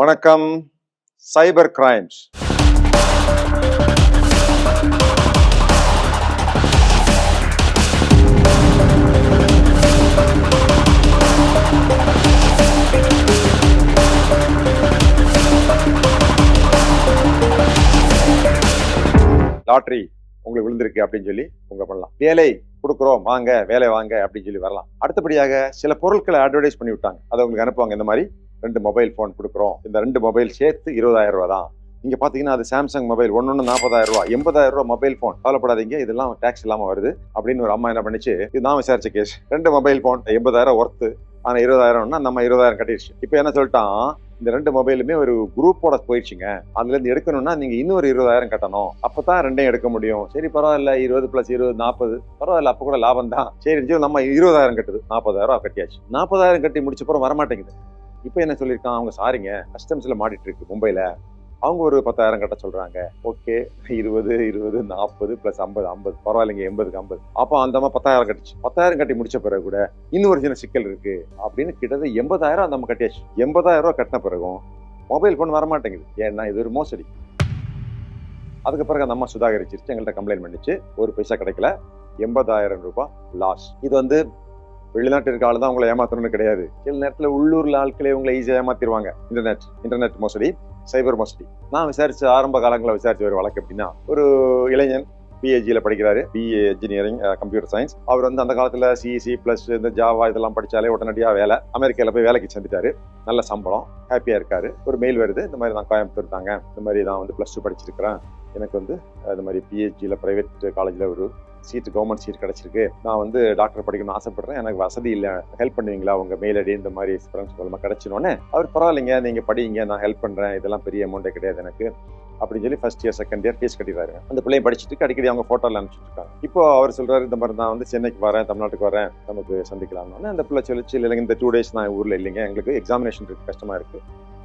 வணக்கம். சைபர் crimes. Lottery உங்களுக்கு விழுந்திருக்கு அப்படின்னு சொல்லி உங்க பண்ணலாம். வேலை கொடுக்குறோம் வாங்க வேலை வாங்க அப்படின்னு சொல்லி வரலாம். அடுத்தபடியாக சில பொருட்களை அட்வர்டைஸ் பண்ணி விட்டாங்க. அதை உங்களுக்கு அனுப்புவாங்க. இந்த மாதிரி ரெண்டு மொபைல் ஃபோன் கொடுக்குறோம். இந்த ரெண்டு மொபைல் சேர்த்து இருபதாயிரம் ரூபா தான். நீங்க பாத்தீங்கன்னா அது சாம்சங் மொபைல் ஒன்று நாற்பதாயிரம் ரூபா எண்பதாயிரம் ரூபா மொபைல் ஃபோன் கவலைப்படாதீங்க இதெல்லாம் டேக்ஸ் இல்லாம வருது அப்படின்னு ஒரு அம்மா என்ன பண்ணிச்சு இது நான் விசாரிச்ச கேஸ் ரெண்டு மொபைல் ஃபோன் எண்பதாயிரம் ஒர்த்து ஆனா இருபதாயிரம்னா நம்ம இருபதாயிரம் கட்டிடுச்சு. இப்போ என்ன சொல்லிட்டான் இந்த ரெண்டு மொபைலுமே ஒரு குரூப்போட போயிடுச்சுங்க. அதுலேருந்து எடுக்கணும்னா நீங்கள் இன்னொரு இருபதாயிரம் கட்டணும். அப்போ தான் ரெண்டையும் எடுக்க முடியும். சரி பரவாயில்ல இருபது ப்ளஸ் இருபது நாற்பது பரவாயில்ல அப்போ கூட லாபம் தான். சரி நம்ம இருபதாயிரம் கட்டுது. நாற்பதாயிரம் கட்டியாச்சு. நாற்பதாயிரம் கட்டி முடிச்ச பிறகு வரமாட்டேங்குது. இப்போ என்ன சொல்லியிருக்கான்? அவங்க சாரிங்க கஸ்டம்ஸில் மாட்டிட்டு இருக்கு மும்பையில் அவங்க ஒரு பத்தாயிரம் கட்ட சொல்கிறாங்க ஓகே இருபது இருபது நாற்பது ப்ளஸ் ஐம்பது ஐம்பது. பரவாயில்லைங்க எண்பதுக்கு ஐம்பது. அப்போ அந்த அம்மா பத்தாயிரம் கட்டுச்சு. பத்தாயிரம் கட்டி முடிச்ச பிறகு கூட இன்னும் ஒரு சின்ன சிக்கல் இருக்குது அப்படின்னு கிட்டத்தட்ட எண்பதாயிரம் அந்த அம்மா கட்டியாச்சு. எண்பதாயிரம் ரூபா கட்டின பிறகும் மொபைல் ஃபோன் வரமாட்டேங்குது. ஏன்னா இது ஒரு மோசடி. அதுக்கு பிறகு அந்த அம்மா சுதாகரிச்சிருச்சு. எங்கள்கிட்ட கம்ப்ளைண்ட் பண்ணிச்சு. ஒரு பைசா கிடைக்கல. எண்பதாயிரம் ரூபாய் லாஸ் இது வந்து வெளிநாட்டு இருக்க ஆளு தான் உங்களை ஏமாத்தணும்னு கிடையாது. சில நேரத்தில் உள்ளூர்ல ஆட்களே உங்களை ஈஸியாக ஏமாத்திடுவாங்க இன்டர்நெட் இன்டர்நெட் மோசடி சைபர் மோசடி. நான் விசாரிச்சு ஆரம்ப காலங்களில் விசாரிச்ச ஒரு வழக்கு அப்படின்னா ஒரு இளைஞன் பிஹெச்சியில் படிக்கிறாரு. பிஏ இன்ஜினியரிங் கம்ப்யூட்டர் சயின்ஸ் அவர் வந்து அந்த காலத்தில் சிஇசி ப்ளஸ் இந்த ஜாவா இதெல்லாம் படித்தாலே உடனடியாக வேலை. அமெரிக்காவில் போய் வேலைக்கு சேர்ந்துட்டாரு. நல்ல சம்பளம் ஹாப்பியாக இருக்காரு. ஒரு மெயில் வருது இந்த மாதிரி நான் கோயம்புத்தூர் தாங்க. இந்த மாதிரி நான் வந்து ப்ளஸ் டூ படிச்சிருக்கிறேன். எனக்கு வந்து இந்த மாதிரி பிஹெச்சியில் ப்ரைவேட் காலேஜில் ஒரு சீட்டு கவர்மெண்ட் சீட் கிடைச்சிருக்கு. நான் வந்து டாக்டர் படிக்கணும்னு ஆசைப்படுறேன். எனக்கு வசதி இல்லை. ஹெல்ப் பண்ணுவீங்களா? உங்க மெயில் ஐடி இந்த மாதிரி ஃப்ரெண்ட்ஸ் மூலமாக கிடைச்சினோடனே அவர் பரவாயில்லைங்க நீங்க படிங்க நான் ஹெல்ப் பண்றேன். இதெல்லாம் பெரிய அமௌண்ட்டே கிடையாது எனக்கு. அப்படின்னு சொல்லி first year second year fees கட்டிடுறாரு அந்த பிள்ளையும் படிச்சுட்டு அடிக்கடி அவங்க ஃபோட்டோவில் அனுப்பிச்சிட்டு இருக்காங்க. இப்போ அவர் சொல்றாரு இந்த மாதிரி நான் வந்து சென்னைக்கு வரேன் தமிழ்நாட்டுக்கு வரேன். நமக்கு சந்திக்கலாம்னு. அந்த பிள்ளை சொல்லிச்சு இல்லைங்க இந்த டூ டேஸ் நான் ஊரில் இல்லைங்க. எங்களுக்கு எக்ஸாமினேஷன் இருக்கு. கஷ்டமா இருக்கு.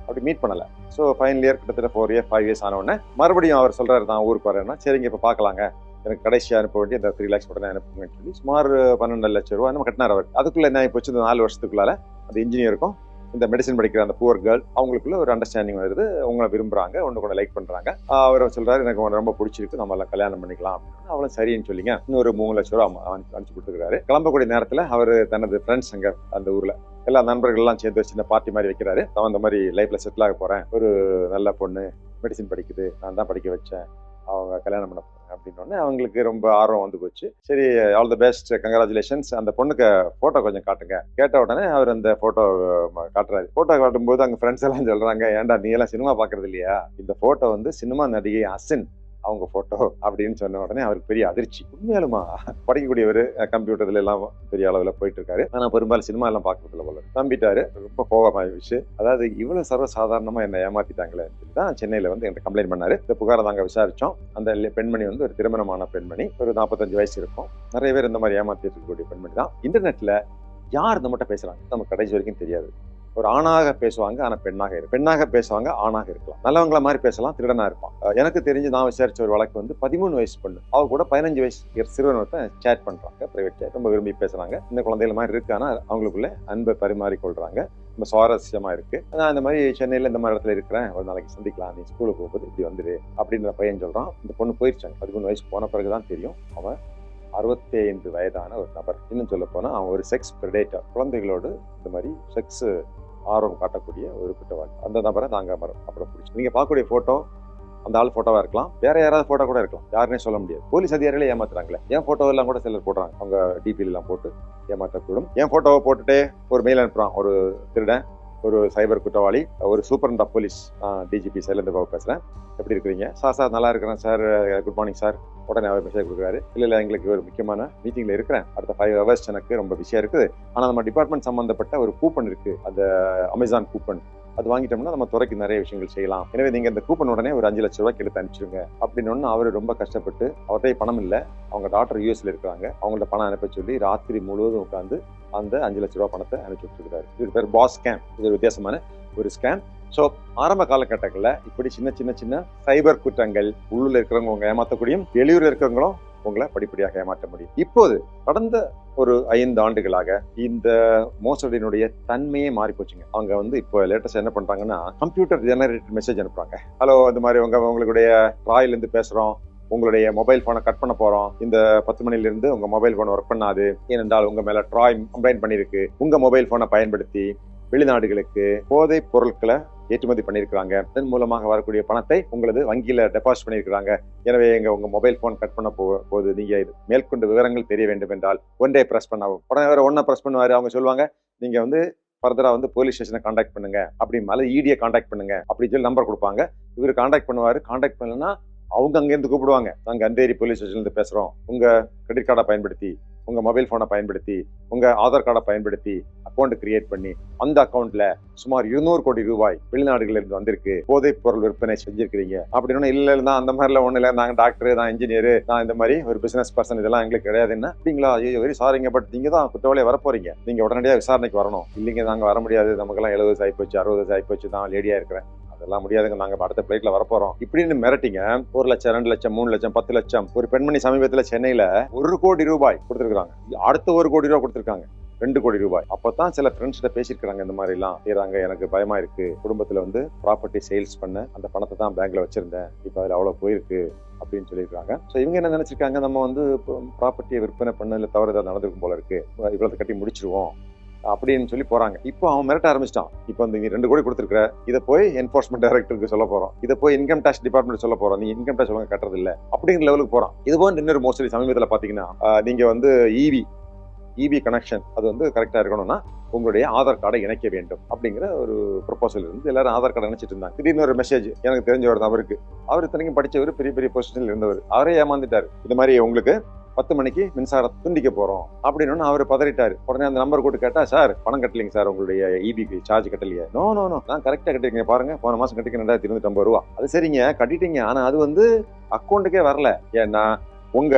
அப்படி மீட் பண்ணல. ஸோ ஃபைனல் இயர் கிட்டத்தட்ட ஃபோர் இயர் ஃபைவ் இயர்ஸ் ஆன உடனே மறுபடியும் அவர் சொல்றாரு நான் ஊருக்கு வரேன்னா சரிங்க இப்போ பார்க்கலாங்க. எனக்கு கடைசியாக அனுப்ப வேண்டிய அந்த த்ரீ லேக்ஸ் உடனே அனுப்புங்கன்னு சொல்லி சுமார் பன்னெண்டு லட்சம் ரூபா நம்ம கட்டினார் அவர். அதுக்குள்ள என்ன இப்போ இந்த நாலு வருஷத்துக்குள்ளால அந்த இன்ஜினியருக்கும் இந்த மெடிசன் படிக்கிற அந்த புவர் கேர்ள் அவங்களுக்குள்ள ஒரு அண்டர்ஸ்டாண்டிங் வருது. உங்களை விரும்புறாங்க. ஒன்று கூட லைக் பண்றாங்க. அவர் சொல்றாரு எனக்கு உன்னை ரொம்ப பிடிச்சிருக்கு. நம்ம எல்லாம் கல்யாணம் பண்ணிக்கலாம். அப்படின்னு. அவளும் சரின்னு சொல்லிங்க. இன்னொரு மூணு லட்சம் ரூபா அனுப்பிச்சு கொடுத்துருக்காரு. கிளம்பக்கூடிய நேரத்தில் அவர் தனது ஃப்ரெண்ட்ஸ் அங்கே அந்த ஊரில் எல்லா நண்பர்கள்லாம் சேர்ந்து வச்சு சின்ன பார்ட்டி மாதிரி வைக்கிறாரு. நான் மாதிரி லைஃப்ல செட்டில் ஆக போறேன். ஒரு நல்ல பொண்ணு மெடிசின் படிக்குது. நான் தான் படிக்க வச்சேன். அவங்க கல்யாணம் பண்ண போறாங்க அப்படின்னு அவங்களுக்கு ரொம்ப ஆர்வம் வந்து போச்சு. சரி ஆல் தி பெஸ்ட் கங்க்ராச்சுலேஷன்ஸ் அந்த பொண்ணுக்கு போட்டோ கொஞ்சம் காட்டுங்க. கேட்ட உடனே அவர் அந்த போட்டோ காட்டுறாரு. போட்டோ காட்டும்போது அங்க ஃப்ரெண்ட்ஸ் எல்லாம் சொல்றாங்க ஏன்டா நீ எல்லாம் சினிமா பாக்குறது இல்லையா? இந்த போட்டோ வந்து சினிமா நடிகை அசின் அவங்க ஃபோட்டோ அப்படின்னு சொன்ன உடனே அவருக்கு பெரிய அதிர்ச்சி. உண்மையாலுமா? படிக்கக்கூடியவர் கம்ப்யூட்டர்ல எல்லாம் பெரிய அளவில் போயிட்டு இருக்காரு ஆனால் பெரும்பாலும் சினிமா எல்லாம் பார்க்கறதுல போல நம்பிட்டாரு ரொம்ப கோபமாயிடுச்சு. அதாவது இவ்வளவு சர்வசாதாரணமாக என்னை ஏமாத்திட்டாங்களே தான் சென்னையில் வந்து என்கிட்ட கம்ப்ளைண்ட் பண்ணாரு. இந்த புகாரை நாங்கள் விசாரிச்சோம். அந்த பெண்மணி வந்து ஒரு திருமணமான பெண்மணி. ஒரு நாற்பத்தஞ்சு வயசு இருக்கும். நிறைய பேர் இந்த மாதிரி ஏமாத்திட்டு இருக்கக்கூடிய பெண்மணி தான். இன்டர்நெட்டில் யார் நம்மகிட்ட பேசுகிறாங்க நமக்கு கடைசி வரைக்கும் தெரியாது. ஒரு ஆணாக பேசுவாங்க ஆனால் பெண்ணாக இருக்கு பெண்ணாக பேசுவாங்க ஆணாக இருக்கலாம். நல்லவங்கள மாதிரி பேசலாம் திருடனாக இருப்பான். எனக்கு தெரிஞ்சு நான் விசாரிச்ச ஒரு வழக்கு வந்து பதிமூணு வயசு பொண்ணு. அவ கூட பதினஞ்சு வயசு சிறுவன் ஒருத்தன் சேட் பண்ணுறாங்க பிரைவேட் சேட் ரொம்ப விரும்பி பேசுகிறாங்க இந்த குழந்தைகள் மாதிரி இருக்கானா அவங்களுக்குள்ளே அவங்களுக்குள்ள அன்பை பரிமாறிக்கொள்கிறாங்க ரொம்ப சுவாரஸ்யமாக இருக்குது நான் இந்த மாதிரி சென்னையில் இந்த மாதிரி இடத்துல இருக்கிறேன் ஒரு நாளைக்கு சந்திக்கலாம் நீ ஸ்கூலுக்கு போகும்போது இப்படி வந்துடு அப்படின்ற பையன் சொல்கிறான் இந்த பொண்ணு போயிடுச்சாங்க பதிமூணு வயசு போன பிறகு தான் தெரியும். அவன் அறுபத்தி ஐந்து வயதான ஒரு நபர். இன்னும் சொல்ல போனால் அவன் ஒரு செக்ஸ் ப்ரெடேட்டர் குழந்தைகளோடு இந்த மாதிரி செக்ஸ் ஆர்வம் காட்டக்கூடிய ஒரு குற்றவாளி. அந்த நபரை நாங்கள் மரம் அப்புறம் பிடிச்சி. நீங்கள் பார்க்கக்கூடிய ஃபோட்டோ அந்த ஆள் ஃபோட்டோவாக இருக்கலாம். வேற யாராவது ஃபோட்டோ கூட இருக்கலாம். யாருன்னே சொல்ல முடியாது. போலீஸ் அதிகாரிகளே ஏமாத்துறாங்களே. என் ஃபோட்டோ எல்லாம் கூட சிலர் போடுறாங்க. அவங்க டிபில போட்டு ஏமாற்றக்கூடும் என் ஃபோட்டோவை போட்டுட்டு ஒரு மெயில் அனுப்புகிறான் ஒரு திருடன். ஒரு சைபர் குற்றவாளி ஒரு superintendent of police DGP Sylendra Babu பேசுகிறேன் எப்படி இருக்கிறீங்க? சார் சார் நல்லா இருக்கிறேன் சார். Good morning sir. உடனே அவர் மெசேஜ் கொடுக்குறாரு. இல்லை இல்லை எங்களுக்கு ஒரு முக்கியமான மீட்டிங்கில் இருக்கிறேன். அடுத்த ஃபைவ் ஹவர்ஸ் எனக்கு ரொம்ப பிஸியாக இருக்குது. ஆனால் நம்ம டிபார்ட்மெண்ட் சம்மந்தப்பட்ட ஒரு கூப்பன் இருக்குது அந்த அமேசான் கூப்பன் அது வாங்கிட்டோம்னா நம்ம துறைக்கு நிறைய விஷயங்கள் செய்யலாம். எனவே நீங்க இந்த கூப்பன் உடனே ஒரு அஞ்சு லட்ச ரூபாய்க்கு எடுத்து அனுப்பிச்சிருங்க அப்படின்னு அவர் ரொம்ப கஷ்டப்பட்டு அவர்கிட்ட பணம் இல்லை. அவங்க டாக்டர் யூஎஸ்ல இருக்கிறாங்க. அவங்கள்ட்ட பணம் அனுப்ப சொல்லி ராத்திரி முழுவதும் உட்காந்து அந்த அஞ்சு லட்ச ரூபாய் பணத்தை அனுப்பிச்சு விட்டுருக்காரு இது பேர் பாஸ் ஸ்கேம் இது ஒரு வித்தியாசமான ஒரு ஸ்கேம் ஸோ ஆரம்ப காலகட்டங்களில் இப்படி சின்ன சின்ன சின்ன சைபர் குற்றங்கள் உள்ளூர்ல இருக்கிறவங்க உங்க ஏமாற்றக்கூடியும் வெளியூரில் இருக்கிறவங்களும் உங்களை படிப்படியாக ஏமாற்ற முடியும். இப்போது கடந்த ஒரு ஐந்து ஆண்டுகளாக இந்த மோசடியினுடைய தன்மையே மாறி போச்சுங்க அவங்க வந்து இப்போ லேட்டஸ்ட் என்ன பண்றாங்கன்னா கம்ப்யூட்டர் ஜெனரேட்டட் மெசேஜ் அனுப்புறாங்க. ஹலோ இந்த மாதிரி உங்க உங்களுடைய ராயில இருந்து பேசுறோம். உங்களுடைய மொபைல் போனை கட் பண்ண போறோம். இந்த பத்து மணிலிருந்து உங்க மொபைல் போன் ஒர்க் பண்ணாது. ஏனென்றால் உங்க மேல ட்ராய் கம்ப்ளைண்ட் பண்ணிருக்கு உங்க மொபைல் போனை பயன்படுத்தி வெளிநாடுகளுக்கு போதைப் பொருட்களை ஏற்றுமதி பண்ணியிருக்கிறாங்க. அதன் மூலமாக வரக்கூடிய பணத்தை உங்களது வங்கியில் டெபாசிட் பண்ணியிருக்கிறாங்க. எனவே எங்க உங்க மொபைல் போன் கட் பண்ண போ போது நீங்க இது மேற்கொண்டு விவரங்கள் தெரிய வேண்டும் என்றால் ஒன்றே பிரஸ் பண்ணவும். உடனே வேற ஒன்றை பிரஸ் பண்ணுவாரு. அவங்க சொல்லுவாங்க நீங்க வந்து ஃபர்தரா வந்து போலீஸ் ஸ்டேஷனை காண்டாக்ட் பண்ணுங்க. அப்படி மேலே இடியை காண்டாக்ட் பண்ணுங்க. அப்படின்னு சொல்லி நம்பர் கொடுப்பாங்க. இவர் காண்டாக்ட் பண்ணுவாரு. காண்டாக்ட் பண்ணலன்னா அவங்க அங்கேருந்து கூப்பிடுவாங்க. நாங்கள் அந்தேரி போலீஸ் ஸ்டேஷன்லேருந்து பேசுகிறோம் உங்கள் கிரெடிட் கார்டை பயன்படுத்தி. உங்கள் மொபைல் ஃபோனை பயன்படுத்தி உங்கள் ஆதார் கார்டை பயன்படுத்தி அக்கௌண்ட் கிரியேட் பண்ணி அந்த அக்கௌண்ட்ல சுமார் இருநூறு கோடி ரூபாய் வெளிநாடுகளிலிருந்து வந்திருக்கு. போதைப் பொருள் விற்பனை செஞ்சிருக்கிறீங்க. அப்படின்னு இல்லை இல்லை தான் அந்த மாதிரிலாம் ஒன்றும் இல்லை. நாங்கள் டாக்டர் நான் இன்ஜினியர் நான் இந்த மாதிரி ஒரு பிசினஸ் பர்சன் இதெல்லாம் எங்களுக்கு கிடையாதுன்னா அப்படிங்களா? ஐயோ வெரி சாரிங்க பட் நீங்கள் தான் குற்றவாளியை வரப்போறீங்க. நீங்கள் உடனடியாக விசாரணைக்கு வரணும். இல்லைங்க நாங்கள் வர முடியாது. நமக்கெல்லாம் எழுபது வயசு ஆயிப்போச்சு அறுபது வயசு ஆயிப்போச்சு. தான் லேடியாக இருக்கிறேன். அதெல்லாம் முடியாதுங்க. நாங்க அடுத்த பிளேட்ல வரப்போறோம். இப்படின்னு மிரட்டிங்க. ஒரு லட்சம் ரெண்டு லட்சம் மூணு லட்சம் பத்து லட்சம். ஒரு பெண்மணி சமீபத்துல சென்னையில ஒரு கோடி ரூபாய் கொடுத்துருக்காங்க அடுத்த ஒரு கோடி ரூபாய் கொடுத்துருக்காங்க. ரெண்டு கோடி ரூபாய். அப்பதான் சில ஃப்ரெண்ட்ஸ்கிட்ட பேசியிருக்காங்க இந்த மாதிரி எல்லாம். செய்யறாங்க எனக்கு பயமா இருக்கு. குடும்பத்துல வந்து ப்ராப்பர்ட்டி சேல்ஸ் பண்ண அந்த பணத்தை தான் பேங்க்ல வச்சிருந்தேன். இப்போ அதுல அவ்வளவு போயிருக்கு அப்படின்னு சொல்லியிருக்காங்க ஸோ இவங்க என்ன நினைச்சிருக்காங்க? நம்ம வந்து ப்ராப்பர்ட்டியை விற்பனை பண்ணல தவறு ஏதாவது நடந்திருக்கும் போல இருக்கு. இவ்வளவு கட்டி முடிச்சிருவோம். அப்படின்னு சொல்லி போறாங்க. இப்போ அவன் மிரட்ட ஆரம்பிச்சிட்டான். இப்போ வந்து நீ ரெண்டு கோடி கொடுத்துருக்க இதை போய் என்போர்ஸ்மெண்ட் டைரக்டருக்கு சொல்ல போறோம். இதை போய் இன்கம் டேக்ஸ் டிபார்ட்மெண்ட் சொல்ல போறோம். நீ இன்கம் டேக்ஸ் ஒழுங்கு கட்டுறது இல்ல. அப்படிங்கிற லெவலுக்கு போறான். இது போன்ற இன்னொரு மோஸ்ட்லி சமீபத்தில் பாத்தீங்கன்னா நீங்க வந்து இவி இபி கனெக்ஷன் அது வந்து கரெக்டாக இருக்கணும்னா உங்களுடைய ஆதார் கார்டை இணைக்க வேண்டும் அப்படிங்கிற ஒரு ப்ரொபோசல் இருந்து எல்லாரும் ஆதார் கார்டை இணைச்சிட்டு இருந்தாங்க. திடீர்னு ஒரு மெசேஜ் எனக்கு தெரிஞ்சவர் தான் அவருக்கு அவர் இத்தனைக்கும் படித்தவர் பெரிய பெரிய பொசிஷன்ல இருந்தவர். அவரே ஏமாந்துட்டார். இது மாதிரி உங்களுக்கு பத்து மணிக்கு மின்சாரம் துண்டிக்க போறோம் அப்படின்னு அவர் பதறிட்டார். உடனே அந்த நம்பர் கூட்டு கேட்டா சார் பணம் கட்டலைங்க சார் உங்களுடைய இபிக்கு சார்ஜ் கட்டலையே. நோ நோ நோ நான் கரெக்டா கட்டிருக்கீங்க பாருங்க போன மாசம் கட்டிக்க ரெண்டாயிரத்தி இருநூத்தி ஐம்பது ரூபா. அது சரிங்க கட்டிட்டீங்க. ஆனா அது வந்து அக்கௌண்ட்டுக்கே வரல. ஏன்னா உங்க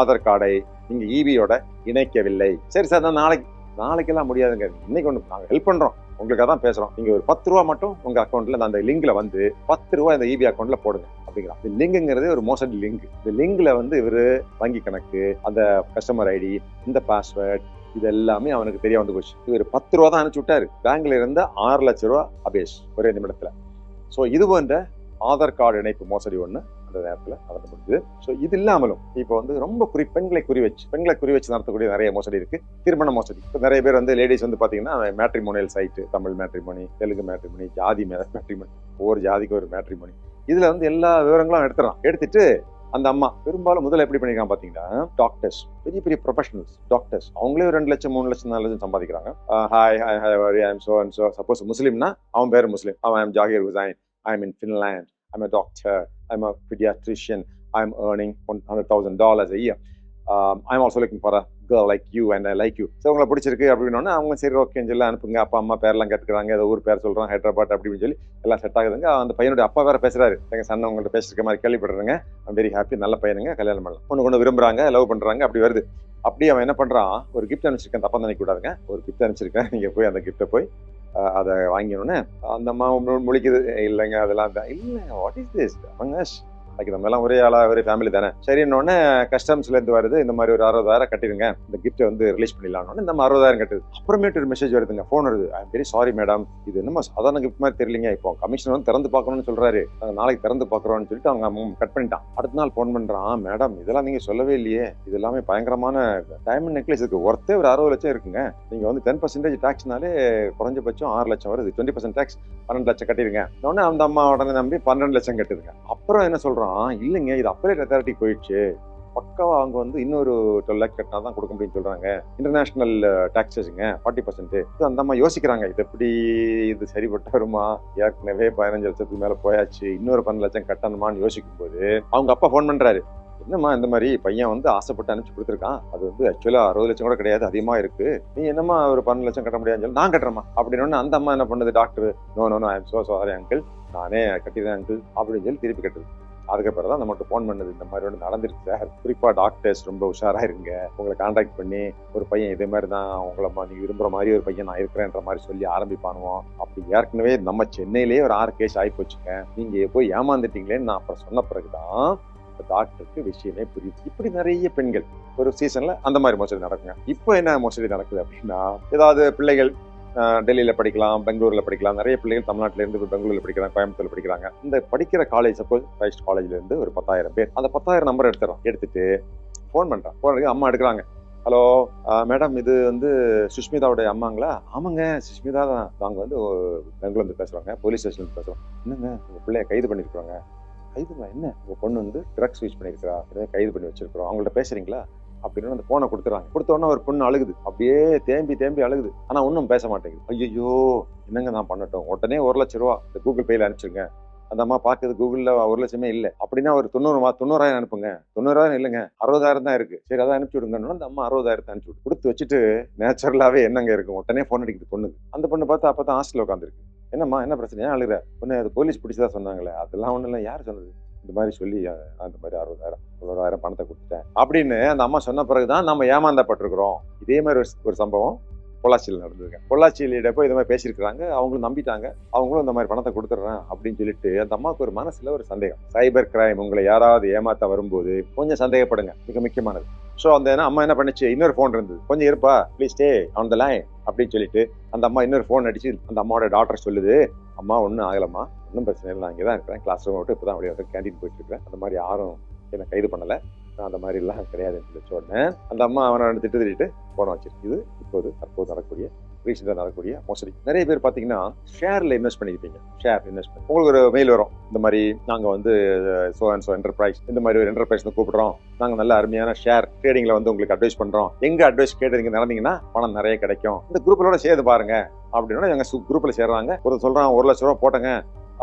ஆதார் கார்டை நீங்க இபியோட இணைக்கவில்லை. சரி சார் நான் நாளைக்கு நாளைக்கெல்லாம் முடியாதுங்க. இன்னைக்கு ஒன்று நாங்கள் ஹெல்ப் பண்ணுறோம் உங்களுக்காக தான் பேசுகிறோம் நீங்கள் ஒரு பத்து ரூபா மட்டும் உங்கள் அக்கௌண்ட்டில் அந்த லிங்கில் வந்து பத்து ரூபா இந்த இபி அக்கௌண்ட்டில் போடுங்க அப்படிங்கிறான் இந்த லிங்குங்கிறது ஒரு மோசடி லிங்க் இந்த லிங்கில் வந்து இவர் வங்கி கணக்கு அந்த கஸ்டமர் ஐடி இந்த பாஸ்வேர்ட் இது எல்லாமே அவனுக்கு தெரிய வந்து போச்சு. இவர் பத்து ரூபா தான் அனுப்பிச்சு விட்டாரு. பேங்க்ல இருந்த ஆறு லட்ச ரூபா அபேஷ் ஒரே நிமிடத்தில். ஸோ இது போன்ற ஆதார் கார்டு இணைப்பு மோசடி ஒன்று அந்த நேரத்தில் நடந்து முடிஞ்சது. ஸோ இது இல்லாமலும் இப்போ வந்து ரொம்ப குறி பெண்களை குறி வச்சு பெண்களை குறி வச்சு நடத்தக்கூடிய நிறைய மோசடி இருக்கு. திருமண மோசடி. இப்போ நிறைய பேர் வந்து லேடிஸ் வந்து பார்த்தீங்கன்னா matrimonial site Tamil matrimony Telugu matrimony ஜாதி மேட்ரிமோனி ஒவ்வொரு ஜாதிக்கு ஒரு மேட்ரிமோனி இதில் வந்து எல்லா விவரங்களும் எடுத்துறான் எடுத்துட்டு அந்த அம்மா பெரும்பாலும் முதல்ல எப்படி பண்ணிருக்காங்க பாத்தீங்கன்னா டாக்டர்ஸ் பெரிய பெரிய ப்ரொஃபஷனல்ஸ் டாக்டர்ஸ் அவங்களே ஒரு ரெண்டு லட்சம் மூணு லட்சம் நாலு லட்சம் சம்பாதிக்கிறாங்க. Hi hi hi very I'm so and so suppose முஸ்லீம்னா அவன் பேர் முஸ்லீம். அவன் I'm Zakir Hussain I mean in Finland I'm a doctor I'm a pediatrician. I'm earning $100,000 a year. Um, i'm also looking for a girl like you and i like you. So உங்களை பிடிச்சிருக்கு அப்படின்னா அவங்க சரி ஓகேன்னு சொல்லி அனுப்புங்க. அப்பா அம்மா பேரெல்லாம் கேட்டுக்கிறாங்க ஏதோ ஊர் பேர் சொல்றோம் ஹைதராபாத் அப்படின்னு சொல்லி எல்லாம் செட் ஆகுதுங்க. அந்த பையனுடைய அப்பா வேற பேசுகிறாரு எங்க சன்ன உங்கள்ட்ட பேசிருக்க மாதிரி கேள்விப்படுறேங்க ஐம் வெரி ஹாப்பி நல்ல பையனுங்க. கல்யாணம் பண்ணலாம் ஒன்று கொண்டு விரும்புறாங்க லவ் பண்ணுறாங்க அப்படி வருது. அப்படியே அவன் என்ன பண்ணுறான் ஒரு கிஃப்ட் அனுப்பிச்சிருக்கேன். தப்பா நினைக்க கூடாதுங்க ஒரு கிஃப்ட் அனுப்பிச்சிருக்கேன். நீங்கள் போய் அந்த கிஃப்ட்டை போய் அதை வாங்கினோன்னே அந்த அம்மா முழிக்குது இல்லைங்க அதெல்லாம் இல்லை வாட் இஸ் திஸ் அவங்க லைக் நம்ம எல்லாம் ஒரே ஆளா ஒரே ஃபேமிலி தானே? சரின்னொன்னே கஸ்டம்ஸ்லேருந்து வருது. இந்த மாதிரி ஒரு அறுபதாயிரம் கட்டிடுங்க. இந்த கிஃப்ட்டை வந்து ரிலீஸ் பண்ணிடலாம்னு இந்த அறுபதாயிரம் கட்டுது. அப்புறமேட்டு ஒரு மெசேஜ் வருதுங்க. ஃபோன் வருது. ஐம் வெரி சாரி மேடம் இது என்னமோ சாதாரண கிஃப்ட் மாதிரி தெரியலீங்க. இப்போ கமிஷன் வந்து திறந்து பார்க்கணும்னு சொல்றாரு. நாளைக்கு திறந்து பார்க்குறோம்னு சொல்லிட்டு அவங்க கட் பண்ணிட்டான். அடுத்த நாள் ஃபோன் பண்றான். மேடம் இதெல்லாம் நீங்க சொல்லவே இல்லையே. இது எல்லாமே பயங்கரமான டைமண்ட் நெக்லஸ் இருக்கு. ஒர்த்தே ஒரு அறுபது லட்சம் இருக்குங்க. நீங்க வந்து டென் பர்சன்டேஜ் டேக்ஸ்னாலே குறைஞ்சபட்சம் ஆறு லட்சம் வருது. டுவெண்ட்டி பர்சன்ட் டேக்ஸ் பன்னெண்டு லட்சம் கட்டிடுங்க. உடனே அந்த அம்மா உடனே நம்பி பன்னெண்டு லட்சம் கட்டுதுங்க. அப்புறம் என்ன சொல்றான்? இல்லைங்க. இது அப்பலேட் அத்தாரிட்டி போயிடுச்சு. பக்காவாக அவங்க வந்து இன்னொரு டுவெல் லேக் கட்டினா தான் கொடுக்க முடியும்னு சொல்கிறாங்க இன்டர்நேஷ்னல் டாக்ஸஸுங்க ஃபார்ட்டி பர்சன்ட் அந்த அம்மா யோசிக்கிறாங்க இது எப்படி இது சரிப்பட்டு வருமா? ஏற்கனவே பதினஞ்சு லட்சத்துக்கு மேலே போயாச்சு. இன்னொரு பன்னெண்டு லட்சம் கட்டணுமான்னு யோசிக்கும் போது அவங்க அப்பா ஃபோன் பண்ணுறாரு என்னம்மா இந்த மாதிரி பையன் வந்து ஆசைப்பட்டு அனுப்பிச்சு கொடுத்துருக்கான். அது வந்து ஆக்சுவலாக அறுபது லட்சம் கூட கிடையாது அதிகமாக இருக்கு. நீ என்னம்மா ஒரு பன்னெண்டு லட்சம் கட்ட முடியாதுன்னு சொல்லி நான் கட்டுறேம்மா. அப்படின்னு அந்த அம்மா என்ன பண்ணுது? Doctor no no no I am so sorry uncle நானே கட்டிடுறேன் அங்கிள் அப்படின்னு சொல்லி திருப்பி கட்டுறது அதுக்கு அதுக்கப்புறம் தான் நம்மகிட்ட ஃபோன் பண்ணது. இந்த மாதிரி ஒன்று நடந்துருக்கு சார் குறிப்பாக டாக்டர்ஸ் ரொம்ப உஷாராக இருங்க உங்களை காண்டாக்ட் பண்ணி ஒரு பையன் இதே மாதிரி தான் உங்களை நீங்கள் விரும்புகிற மாதிரி ஒரு பையன் நான் இருக்கிறேன்ற மாதிரி சொல்லி ஆரம்பிப்பானுவோம் அப்படி ஏற்கனவே நம்ம சென்னையிலேயே ஒரு ஆறு கேஸ் ஆகி போச்சுங்க நீங்கள் போய் ஏமாந்துட்டீங்களேன்னு நான் அப்புறம் சொன்ன பிறகுதான் டாக்டருக்கு விஷயமே புரியுது. இப்படி நிறைய பெண்கள் ஒரு சீசன்ல அந்த மாதிரி மோசடி நடக்குங்க. இப்போ என்ன மோசடி நடக்குது அப்படின்னா ஏதாவது பிள்ளைகள் டெல்லியில் படிக்கலாம் பெங்களூரில் படிக்கலாம். நிறைய பிள்ளைகள் தமிழ்நாட்டிலேருந்து பெங்களூரில் படிக்கிறாங்க கோயம்புத்தூர்ல படிக்கிறாங்க. இந்த படிக்கிற காலேஜ் சப்போஸ் ஃபைஸ்ட் காலேஜ்லேருந்து ஒரு பத்தாயிரம் பேர். அந்த பத்தாயிரம் நம்பர் எடுத்துறோம். எடுத்துட்டு ஃபோன் பண்ணுறேன் ஃபோன் எடுக்க அம்மா எடுக்கிறாங்க. ஹலோ மேடம் இது வந்து சுஷ்மிதாவுடைய அம்மாங்களா? ஆமாங்க சுஷ்மிதா தான். நாங்கள் வந்து பெங்களூர்லேருந்து பேசுகிறோங்க போலீஸ் ஸ்டேஷன்லேருந்து பேசுகிறோம் என்னங்க உங்கள் பிள்ளைய கைது பண்ணியிருக்கிறாங்க கைதுங்களா? என்ன? உங்கள் பொண்ணு வந்து ட்ரக்ஸ் யூஸ் பண்ணியிருக்கிறா ஏதாவது கைது பண்ணி வச்சிருக்கிறோம். அவங்கள்ட்ட பேசுகிறீங்களா அப்படின்னு அந்த போனை கொடுத்துறாங்க கொடுத்த உடனே ஒரு பொண்ணு அழுகுது. அப்படியே தேம்பி தேம்பி அழுகுது. ஆனா ஒன்றும் பேச மாட்டேங்குது. ஐயோ என்னங்க நான் பண்ணட்டும்? உடனே ஒரு லட்ச ரூபா இந்த கூகுள் பேல அனுப்பிச்சிருங்க. அந்த அம்மா பார்க்குது கூகுளில் ஒரு லட்சமே இல்லை. அப்படின்னா ஒரு தொண்ணூறு மா தொண்ணூறாயிரம் அனுப்புங்க. தொண்ணூறாயிரம் இல்லைங்க அறுபதாயிரம் தான் இருக்கு. சரி அதான் அனுப்பிச்சி விடுங்கன்னு அந்த அம்மா அறுபதாயிரத்தை அனுப்பிச்சு விடு கொடுத்து வச்சுட்டு நேச்சுரலாகவே என்னங்க இருக்கும் உடனே ஃபோன் அடிக்குது பொண்ணுக்கு. அந்த பொண்ணு பார்த்தா அப்பதான் ஹாஸ்டலில் உட்காந்துருக்கு என்னம்மா என்ன பிரச்சனையா அழுகிற? பொண்ணு அது போலீஸ் பிடிச்சதா சொன்னாங்களே. அதெல்லாம் ஒன்றும் இல்லை. யார் சொன்னது? இந்த மாதிரி சொல்லி அந்த மாதிரி அறுபதாயிரம் தொண்ணூறாயிரம் பணத்தை கொடுத்துட்டேன். அப்படின்னு அந்த அம்மா சொன்ன பிறகுதான் நம்ம ஏமாந்தப்பட்டிருக்கிறோம். இதே மாதிரி ஒரு ஒரு சம்பவம். பொள்ளாச்சியில் நடந்திருக்கேன். பொள்ளாச்சியில போய் இது மாதிரி பேசியிருக்கிறாங்க. அவங்களும் நம்பிட்டாங்க. அவங்களும் இந்த மாதிரி பணத்தை கொடுத்துட்றேன் அப்படின்னு சொல்லிட்டு அந்த அம்மாவுக்கு ஒரு மனசில் ஒரு சந்தேகம். சைபர் கிரைம் உங்களை யாராவது ஏமாத்த வரும்போது கொஞ்சம் சந்தேகப்படுங்க. மிக முக்கியமானது. ஸோ அந்த என்ன- அம்மா என்ன பண்ணுச்சு? இன்னொரு ஃபோன் இருந்தது. கொஞ்சம் இருப்பா. Please stay on the line அப்படின்னு சொல்லிட்டு அந்த அம்மா இன்னொரு ஃபோன் அடிச்சு அந்த அம்மாவோட டாக்டர் சொல்லுது. அம்மா ஒன்றும் ஆகலம்மா. ஒன்றும் பிரச்சனை இல்லை. நான் இங்கே தான் இருக்கிறேன். கிளாஸ் ரூம் விட்டு இப்போ தான் அப்படியே வந்து கேண்டீன் போயிட்டு இருக்கேன் அந்த மாதிரி யாரும் என்னை கைது பண்ணலை. அந்த மாதிரிலாம் கிடையாது என்று சொன்னேன். அந்த அம்மா அவனை திட்டு திட்டு போன வச்சிருக்கு. இது இப்போது தற்போது நடக்கக்கூடிய ரீசெண்டாக நடக்கக்கூடிய மோசடி. நிறைய பேர் பார்த்தீங்கன்னா ஷேரில் இன்வெஸ்ட் பண்ணியிருப்பீங்க ஷேர் இன்வெஸ்ட் பண்ணி. உங்களுக்கு ஒரு மெயில் வரும். இந்த மாதிரி நாங்கள் வந்து சோ அண்ட் சோ என்டர்பிரைஸ் இந்த மாதிரி ஒரு என்டர்பிரைஸ் கூப்பிடுறோம். நாங்கள் நல்ல அருமையான ஷேர் ட்ரேடிங்கில் வந்து உங்களுக்கு அட்வைஸ் பண்ணுறோம் எங்கே அட்வைஸ் கேட்டு நடந்தீங்கன்னா பணம் நிறைய கிடைக்கும். இந்த குரூப்பிலோட சேர்ந்து பாருங்க. அப்படின்னா எங்கள் குரூப்பில் சேர்றாங்க. ஒரு சொல்கிறான் ஒரு லட்ச ரூபா போட்டங்க.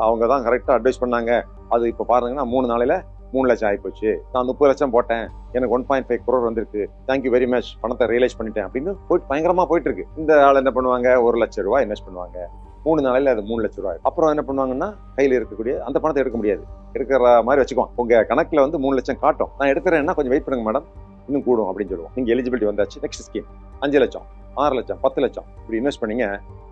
அவங்க தான் கரெக்டாக அட்வைஸ் பண்ணாங்க. அது இப்போ பாருங்கன்னா மூணு நாளையில் மூணு லட்சம் ஆகிப்போச்சு. நான் முப்பது லட்சம் போட்டேன். எனக்கு ஒன் பாயிண்ட் ஃபைவ் குரோர் வந்திருக்கு. தேங்க்யூ வெரி மச் பணத்தை ரியலைஸ் பண்ணிட்டேன் அப்படின்னு போயிட்டு பயங்கரமா போயிட்டு இருக்கு இந்த ஆள் என்ன பண்ணுவாங்க? ஒரு லட்சம் ரூபாய் இன்வெஸ்ட் பண்ணுவாங்க. மூணு நாளில் அது மூணு லட்ச ரூபாய். அப்புறம் என்ன பண்ணுவாங்கன்னா கையில் இருக்கக்கூடிய அந்த பணத்தை எடுக்க முடியாது. எடுக்கிற மாதிரி வச்சுக்குவோம் உங்க கணக்கில் வந்து மூணு லட்சம் காட்டும். நான் எடுக்கிறேன்னா கொஞ்சம் வெயிட் பண்ணுங்க மேடம் இன்னும் கூடும் அப்படின்னு சொல்லுவோம். நீங்க எலிஜிபிலிட்டி வந்தாச்சு. நெக்ஸ்ட் ஸ்கீம் அஞ்சு லட்சம். ஆறு லட்சம் பத்து லட்சம். இப்படி இன்வெஸ்ட் பண்ணீங்க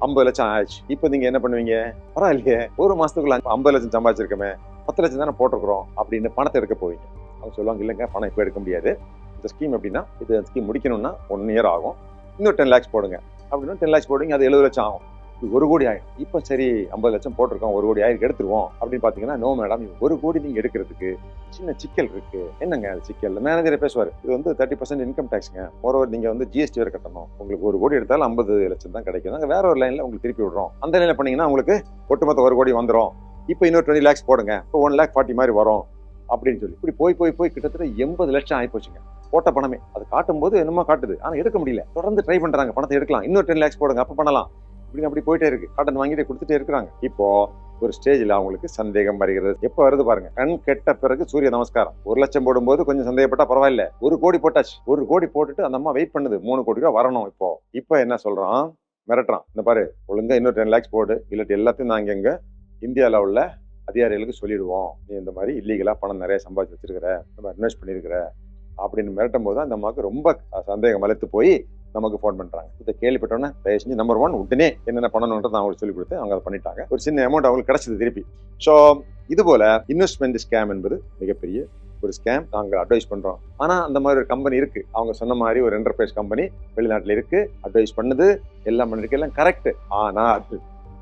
ஐம்பது லட்சம் ஆயிடுச்சு. இப்போ நீங்க என்ன பண்ணுவீங்க? பரவாயில்லையே ஒரு மாசத்துக்குள்ள ஐம்பது லட்சம் சம்பாதிச்சிருக்கமே பத்து லட்சம் தானே போட்டிருக்கிறோம் அப்படின்னு பணத்தை எடுக்க போவீங்க. அவங்க சொல்லுவாங்க இல்லைங்க பணம் இப்போ எடுக்க முடியாது. இந்த ஸ்கீம் எப்படின்னா இது ஸ்கீம் முடிக்கணும்னா ஒன் இயர் ஆகும். இன்னும் டென் லேக்ஸ் போடுங்க. அப்படின்னா டென் லேக்ஸ் போடுங்க அது எழுபது லட்சம் ஆகும். ஒரு கோடி ஆயிடும் இப்போ சரி ஐம்பது லட்சம் போட்டிருக்கோம் ஒரு கோடி ஆயிரம் எடுத்துருவோம் அப்படின்னு பார்த்தீங்கன்னா நோ மேடம் ஒரு கோடி நீங்க எடுக்கிறதுக்கு சின்ன சிக்கல் இருக்கு. என்னங்க அது சிக்கல்? மேனேஜரே பேசுவார் இது வந்து தேர்ட்டி பர்சன்ட் இன்கம் டேக்ஸுங்க ஓரவர் நீங்க வந்து ஜிஎஸ்டி வேறு கட்டணும். உங்களுக்கு ஒரு கோடி எடுத்தாலும் ஐம்பது லட்சம் தான் கிடைக்கும். நாங்கள் வேற ஒரு லைனில் உங்களுக்கு திருப்பி விடுறோம். அந்த லைனில் பண்ணீங்கன்னா உங்களுக்கு ஒட்டுமொத்த ஒரு கோடி வந்துடும் இப்போ இன்னொரு டுவெண்ட்டி லேக்ஸ் போடுங்க. இப்போ ஒன் லேக் ஃபார்ட்டி மாதிரி வரும் அப்படின்னு சொல்லி. இப்படி போய் போய் போய் கிட்டத்தட்ட எண்பது லட்சம் ஆகிப்போச்சுங்க போட்ட பணமே. அது காட்டும் போது என்னமோ காட்டுது. ஆனால் எடுக்க முடியல. தொடர்ந்து ட்ரை பண்ணுறாங்க பணத்தை எடுக்கலாம். இன்னொரு டென் லேக்ஸ் போடுங்க. அப்போ பண்ணலாம். இப்படி அப்படி போயிட்டே இருக்கு. கடன் வாங்கிட்டு கொடுத்துட்டே இருக்கிறாங்க. இப்போ ஒரு ஸ்டேஜில் அவங்களுக்கு சந்தேகம் வருகிறது. எப்போ வருது பாருங்க. கண் கெட்ட பிறகு சூரிய நமஸ்காரம். ஒரு லட்சம் போடும்போது கொஞ்சம் சந்தேகப்பட்டா பரவாயில்ல. ஒரு கோடி போட்டாச்சு. ஒரு கோடி போட்டுட்டு அந்த அம்மா வெயிட் பண்ணுது. மூணு கோடி ரூபா வரணும் இப்போ. இப்போ என்ன சொல்றான்? மிரட்டுறான். இந்த பாரு ஒழுங்கா இன்னொரு டென் லேக்ஸ் போடு. இல்லாட்டி எல்லாத்தையும் நாங்கள் இங்கே இந்தியாவில் உள்ள அதிகாரிகளுக்கு சொல்லிடுவோம். நீ இந்த மாதிரி இல்லீகலாக பணம் நிறைய சம்பாதிச்சு வச்சிருக்கிற. மாதிரி இன்வெஸ்ட் பண்ணியிருக்கிற. அப்படின்னு மிரட்டும் போது அந்த அம்மாவுக்கு ரொம்ப சந்தேகம் வளர்த்து போய் நமக்கு ஃபோன் பண்றாங்க. இதை கேள்விப்பட்டோன்னே தயவு செஞ்சு நம்பர் ஒன் உடனே என்னென்ன பண்ணணுன்றதை நான் அவங்களுக்கு சொல்லி கொடுத்து அவங்க அதை பண்ணிட்டாங்க. ஒரு சின்ன அமௌண்ட் அவங்களுக்கு கிடைச்சது திருப்பி. ஸோ இது போல இன்வெஸ்ட்மெண்ட் ஸ்கேம் என்பது மிகப்பெரிய ஒரு ஸ்கேம் நாங்கள் அட்வைஸ் பண்றோம். ஆனா அந்த மாதிரி ஒரு கம்பெனி இருக்கு. அவங்க சொன்ன மாதிரி ஒரு என்டர்பிரைஸ் கம்பெனி வெளிநாட்டில் இருக்கு. அட்வைஸ் பண்ணுது. எல்லாம் பண்ணிருக்கு. எல்லாம் கரெக்ட் ஆனா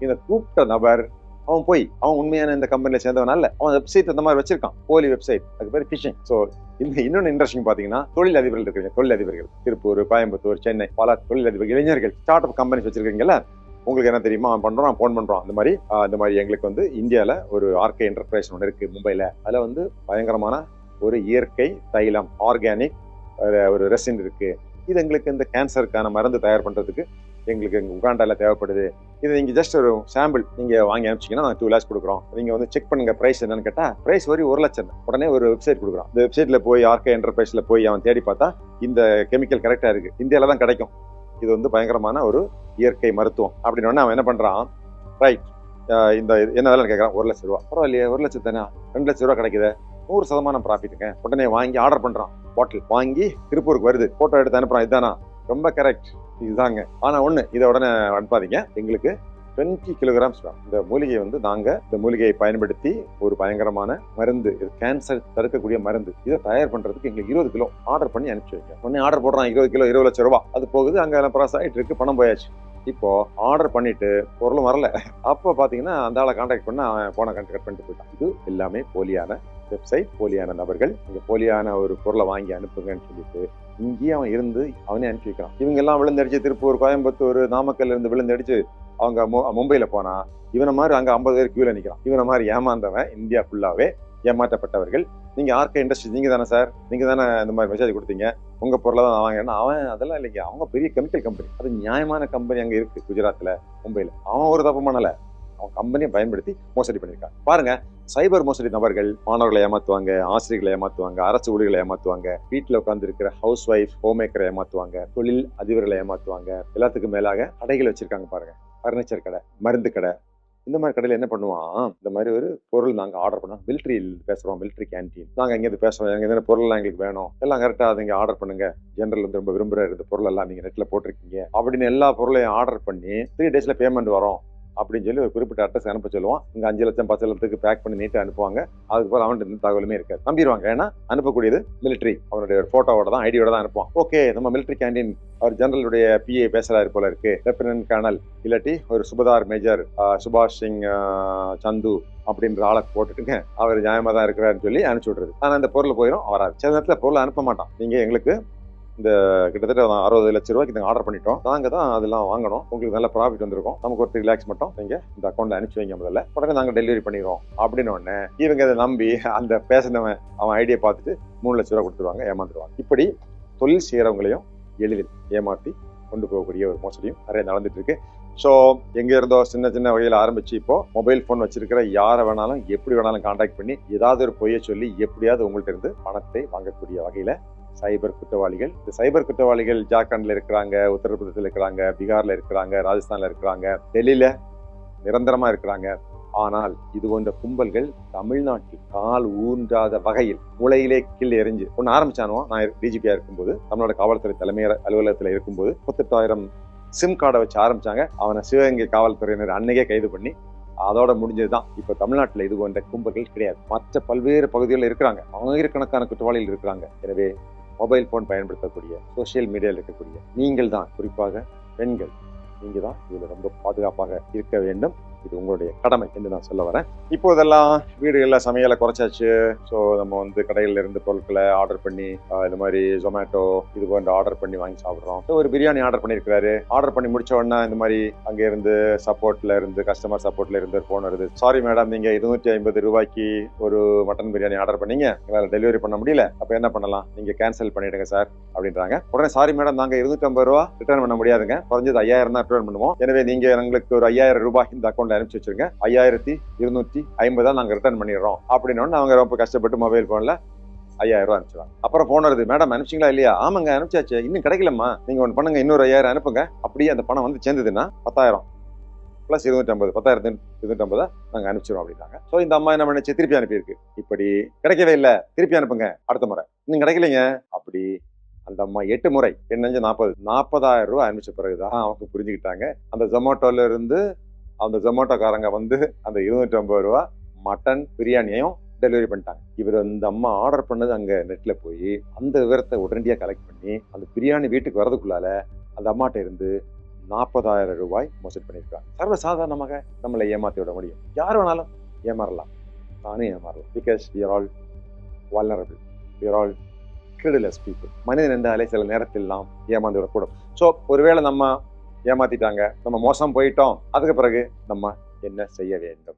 இந்த கூப்பிட்ட நபர் அவன் போய் அவன் உண்மையான இந்த கம்பெனியில் சேர்ந்தவன் அல்ல அவன் வெப்சைட் அந்த மாதிரி வச்சிருக்கான். போலி வெப்சைட் அது பேர் ஃபிஷிங் ஸோ இந்த இன்னொன்று இன்ட்ரெஸ்டிங் பார்த்தீங்கன்னா தொழில் அதிபர்கள் இருக்கிறீங்க தொழில் அதிபர்கள் திருப்பூர் கோயம்புத்தூர் சென்னை பல தொழில் அதிபர்கள் இளைஞர்கள் ஸ்டார்ட் அப் கம்பெனிஸ் வச்சிருக்கீங்கல்ல உங்களுக்கு என்ன தெரியுமா அவன் பண்றான் ஃபோன் பண்றான். அந்த மாதிரி அந்த இந்த மாதிரி எங்களுக்கு வந்து இந்தியாவில் ஒரு ஆர்கே என்டர்பிரைஸ் ஒன்று இருக்கு மும்பையில் அதில் வந்து பயங்கரமான ஒரு இயற்கை தைலம் ஆர்கானிக் ஒரு ரெசின் இருக்கு. இது எங்களுக்கு இந்த கேன்சருக்கான மருந்து தயார் பண்றதுக்கு எங்களுக்கு எங்க உகாண்டாவில் தேவைப்படுது. இது நீங்கள் ஜஸ்ட் ஒரு சாம்பிள் நீங்கள் வாங்கி அனுப்பிச்சிங்கன்னா நாங்கள் டூ லேக்ஸ் கொடுக்குறோம். நீங்கள் வந்து செக் பண்ணுங்கள் ப்ரைஸ் என்னன்னு கேட்டால் ப்ரைஸ் வரி ஒரு லட்சம் உடனே ஒரு வெப்சைட் கொடுக்குறோம் இந்த வெப்சைட்டில் போய் ஆர்கே என்டர்பிரைஸில் போய் அவன் தேடி பார்த்தா இந்த கெமிக்கல் கரெக்டாக இருக்குது இந்தியாவில் தான் கிடைக்கும். இது வந்து பயங்கரமான ஒரு இயற்கை மருத்துவம். அப்படின்னு அவன் என்ன பண்ணுறான் ரைட் இந்த இது என்ன வேலை கேட்குறான் ஒரு லட்சம் ரூபா. பரவாயில்லையே ஒரு லட்சம் தானே? ரெண்டு லட்ச ரூபா கிடைக்குது. நூறு சதமானம் ப்ராஃபிட்டுங்க உடனே வாங்கி ஆர்டர் பண்ணுறான் பாட்டில் வாங்கி திருப்பூருக்கு வருது. ஃபோட்டோ எடுத்து அனுப்புகிறான் இதுதானா ரொம்ப கரெக்ட் இதுதாங்க ஆனால் ஒன்று இதை உடனே அனுப்பாதீங்க. எங்களுக்கு டுவெண்ட்டி கிலோகிராம்ஸ் தான் இந்த மூலிகையை வந்து நாங்கள் இந்த மூலிகையை பயன்படுத்தி ஒரு பயங்கரமான மருந்து இது கேன்சர் தடுக்கக்கூடிய மருந்து. இதை தயார் பண்ணுறதுக்கு எங்களுக்கு இருபது கிலோ ஆர்டர் பண்ணி அனுப்பிச்சி வைங்க. உடனே ஆர்டர் போடுறான் இருபது கிலோ இருபது லட்சம் ரூபா. அது போகுது அங்கே எல்லாம் ப்ராசஸ் ஆகிட்டு இருக்கு பணம் போயாச்சு. இப்போ ஆர்டர் பண்ணிட்டு பொருளும் வரல. அப்போ பார்த்தீங்கன்னா அந்த ஆளை கான்டாக்ட் பண்ண அவன் போன கான்டாக்ட் பண்ணிட்டு போயிட்டான். இது எல்லாமே போலியான வெப்சைட் போலியான நபர்கள். இங்கே போலியான ஒரு பொருளை வாங்கி அனுப்புங்கன்னு சொல்லிட்டு இங்கேயே அவன் இருந்து அவனே அனுப்பி வைக்கிறான். இவங்க எல்லாம் விழுந்தடிச்சு திருப்பூர் கோயம்புத்தூர் நாமக்கல்ல இருந்து விழுந்தடிச்சு அவங்க மும்பையில போனா இவனை மாதிரி அங்க ஐம்பது பேர் கியூல நிக்கிறான். இவனை மாதிரி ஏமாந்தவன் இந்தியா ஃபுல்லாவே ஏமாற்றப்பட்டவர்கள். நீங்க ஆர்கே இண்டஸ்ட்ரி நீங்க தானே சார் நீங்க தானே இந்த மாதிரி மெசேஜ் கொடுத்தீங்க? உங்க பொருளை தான் நான் வாங்கினா அவன் அதெல்லாம் இல்லைங்க. அவங்க பெரிய கெமிக்கல் கம்பெனி அது நியாயமான கம்பெனி அங்க இருக்கு குஜராத்ல மும்பையில. அவன் ஒரு தப்பு பண்ணலை. அவன் கம்பெனியை பயன்படுத்தி மோசடி பண்ணியிருக்காங்க பாருங்க சைபர் மோசடி நபர்கள் மாணவர்களை ஏமாத்துவாங்க ஆசிரியர்களை ஏமாத்துவாங்க அரசு ஊழியர்களை ஏமாத்துவாங்க வீட்டில் உட்கார்ந்து இருக்கிற ஹவுஸ் ஒய்ஃப் ஹோம் மேக்கரை ஏமாத்துவாங்க தொழில் அதிபர்களை ஏமாத்துவாங்க எல்லாத்துக்கும் மேலாக கடைகள் வச்சிருக்காங்க பாருங்க. ஃபர்னிச்சர் கடை மருந்து கடை இந்த மாதிரி கடையில் என்ன பண்ணுவான்? இந்த மாதிரி ஒரு பொருள் நாங்கள் ஆர்டர் பண்ணோம். மிலிட்ரி பேசுகிறோம் மிலிட்ரி கேன்டீன் நாங்கள் இங்கேருந்து பேசுகிறோம் எங்கள் இந்த பொருள்லாம் எங்களுக்கு வேணும்? எல்லாம் கரெக்டாக அதை இங்கே ஆர்டர் பண்ணுங்க. ஜென்ரல் வந்து ரொம்ப விரும்புகிற இந்த பொருள் எல்லாம் நீங்கள் நெட்டில் போட்டிருக்கீங்க. அப்படின்னு எல்லா பொருளையும் ஆர்டர் பண்ணி த்ரீ டேஸில் பேமெண்ட் வரும். அப்படின்னு சொல்லி ஒரு குறிப்பிட்ட அட்ரஸ் அனுப்ப சொல்லுவான். இங்கே அஞ்சு லட்சம் பத்து லட்சத்துக்கு பேக் பண்ணி நீட்டாக அனுப்புவாங்க. அதுக்கு போல அவன்கிட்ட எந்த தகவலுமே இருக்காது. நம்பிடுவாங்க. ஏன்னா அனுப்பக்கூடியது மிலிட்ரி அவனுடைய ஒரு தான் ஐடியோட தான் அனுப்புவான். ஓகே நம்ம மிலிட்ரி கேண்டீன் அவர் ஜெனரலுடைய பிஏ பேசுகிறாரு போல இருக்கு. லெப்டினன்ட் கர்னல் இல்லாட்டி ஒரு சுபதார் மேஜர் சுபாஷ் சிங் சந்து அப்படின்ற ஆளை போட்டுட்டுங்க அவர் நியாயமாக தான் இருக்கிறாருன்னு சொல்லி அனுப்பிச்சு விட்றது ஆனால் அந்த பொருள் போயிடும் வராது. சில நேரத்தில் பொருள் அனுப்ப மாட்டான். நீங்கள் எங்களுக்கு இந்த கிட்டத்தட்ட அறுபது லட்ச ரூபாய்க்கு நாங்கள் ஆர்டர் பண்ணிட்டோம். நாங்கள் தான் அதெல்லாம் வாங்கணும். உங்களுக்கு நல்ல ப்ராஃபிட் வந்திருக்கும். நமக்கு ஒரு த்ரீ லேக்ஸ் மட்டும் நீங்கள் இந்த அக்கௌண்ட்டில் அனுப்பிச்சு வைங்க முதல்ல. உடனே நாங்கள் டெலிவரி பண்ணிடுவோம் அப்படின்னு உடனே இவங்க அதை நம்பி அந்த பேசினவன் அவன் ஐடியா பார்த்துட்டு மூணு லட்ச ரூபா கொடுத்துருவாங்க ஏமாந்துருவாங்க. இப்படி தொழில் செய்கிறவங்களையும் எளிதில் ஏமாற்றி கொண்டு போகக்கூடிய ஒரு மோசடியும் நிறைய நடந்துட்டு இருக்கு ஸோ எங்கே இருந்தோ சின்ன சின்ன வகையில் ஆரம்பிச்சு இப்போ மொபைல் ஃபோன் வச்சிருக்கிற யாரை வேணாலும் எப்படி வேணாலும் காண்டாக்ட் பண்ணி ஏதாவது ஒரு பொய்யை சொல்லி எப்படியாவது உங்கள்கிட்ட இருந்து பணத்தை வாங்கக்கூடிய வகையில் சைபர் குற்றவாளிகள். இந்த சைபர் குற்றவாளிகள் ஜார்க்கண்ட்ல இருக்கிறாங்க உத்தரப்பிரதேசத்தில் இருக்கிறாங்க பீகார்ல இருக்கிறாங்க ராஜஸ்தான்ல இருக்கிறாங்க டெல்லியில நிரந்தரமா இருக்கிறாங்க. ஆனால் இது போன்ற கும்பல்கள் தமிழ்நாட்டில் கால் ஊன்றாத வகையில் மூளையிலே கீழ் எரிஞ்சு ஒன்று ஆரம்பிச்சானோ நான் டிஜிபியா இருக்கும்போது தமிழ்நாடு காவல்துறை தலைமை அலுவலகத்தில் இருக்கும்போது முப்பத்தெட்டாயிரம் சிம் கார்டை வச்சு ஆரம்பிச்சாங்க. அவனை சிவகங்கை காவல்துறையினர் அன்னைக்கே கைது பண்ணி அதோட முடிஞ்சதுதான். இப்ப தமிழ்நாட்டில் இது போன்ற கும்பல்கள் கிடையாது. மற்ற பல்வேறு பகுதிகளில் இருக்கிறாங்க. ஆயிரக்கணக்கான குற்றவாளிகள் இருக்கிறாங்க. எனவே மொபைல் ஃபோன் பயன்படுத்தக்கூடிய சோஷியல் மீடியாவில் இருக்கக்கூடிய நீங்கள் தான் குறிப்பாக பெண்கள். நீங்கள் தான் இதில் ரொம்ப பாதுகாப்பாக இருக்க வேண்டும். இது உங்களுடைய கடமை என்று நான் சொல்ல வரேன். இப்போதெல்லாம் வீடுகளில் சமையலை குறைச்சாச்சு. ஸோ நம்ம வந்து கடையில் இருந்து பொருட்களை ஆர்டர் பண்ணி இது மாதிரி ஜொமேட்டோ இது போன்ற ஆர்டர் பண்ணி வாங்கி சாப்பிட்றோம். ஸோ ஒரு பிரியாணி ஆர்டர் பண்ணியிருக்காரு ஆர்டர் பண்ணி முடிச்ச உடனே இந்த மாதிரி அங்கே இருந்து சப்போர்ட்ல இருந்து கஸ்டமர் சப்போர்ட்ல இருந்து ஃபோன் வருது. சாரி மேடம் நீங்க இருநூற்றி ஐம்பது ரூபாய்க்கு ஒரு மட்டன் பிரியாணி ஆர்டர் பண்ணீங்க. எங்களால் டெலிவரி பண்ண முடியல. அப்போ என்ன பண்ணலாம்? நீங்க கேன்சல் பண்ணிடுங்க சார் அப்படின்றாங்க. உடனே சாரி மேடம் நாங்கள் இருநூற்றி ஐம்பது ரூபா ரிட்டர்ன் பண்ண முடியாதுங்க. குறைஞ்சது ஐயாயிரம் தான் ரிட்டர்ன் பண்ணுவோம். எனவே நீங்க எங்களுக்கு ஒரு ஐயாயிரம் ரூபாய் இந்த அக்கௌண்ட் அக்கௌண்ட்ல அனுப்பிச்சு வச்சிருங்க. ஐயாயிரத்தி இருநூத்தி ஐம்பதா நாங்க ரிட்டர்ன் பண்ணிடுறோம். அப்படின்னு அவங்க ரொம்ப கஷ்டப்பட்டு மொபைல் போன்ல ஐயாயிரம் ரூபா அனுப்பிச்சிடுவாங்க அப்புறம் போன் வருது மேடம் அனுப்பிச்சிங்களா இல்லையா? ஆமாங்க அனுப்பிச்சாச்சு. இன்னும் கிடைக்கலம்மா. நீங்க ஒன்று பண்ணுங்க இன்னொரு ஐயாயிரம் அனுப்புங்க. அப்படியே அந்த பணம் வந்து சேர்ந்ததுன்னா பத்தாயிரம். ப்ளஸ் இருநூற்றி ஐம்பது பத்தாயிரத்தி இருநூற்றி ஐம்பது நாங்கள் அனுப்பிச்சிடுவோம் அப்படின்னாங்க. ஸோ இந்த அம்மா என்ன பண்ணுச்சு? திருப்பி அனுப்பியிருக்கு. இப்படி கிடைக்கவே இல்லை. திருப்பி அனுப்புங்க அடுத்த முறை. இன்னும் கிடைக்கலைங்க. அப்படி அந்த அம்மா எட்டு முறை என்னஞ்சு நாற்பது நாற்பதாயிரம் ரூபா அனுப்பிச்ச பிறகுதான் அவங்க புரிஞ்சுக்கிட்டாங்க. அந்த ஜொமேட்டோல இருந்து அந்த ஜொமேட்டோக்காரங்க வந்து அந்த இருநூற்றி ஐம்பது ரூபா மட்டன் பிரியாணியையும் டெலிவரி பண்ணிட்டாங்க. இவர் அந்த அம்மா ஆர்டர் பண்ணது அங்கே நெட்டில் போய் அந்த விவரத்தை உடனடியாக கலெக்ட் பண்ணி அந்த பிரியாணி வீட்டுக்கு வரதுக்குள்ளால அந்த அம்மாட்ட இருந்து நாற்பதாயிரம் ரூபாய் மோசடி பண்ணியிருக்காங்க. சர்வ சாதாரணமாக நம்மளை ஏமாற்றி விட முடியும். யார் வேணாலும் ஏமாறலாம். நானே ஏமாறலாம். Because we are all vulnerable we are all credulous people மனிதன் என்றாலே சில நேரத்தில் நாம் ஏமாந்து விடக்கூடும். ஸோ ஒருவேளை நம்ம ஏமாத்திட்டாங்க. நம்ம மோசம் போயிட்டோம். அதுக்கு பிறகு நம்ம என்ன செய்ய வேண்டும்?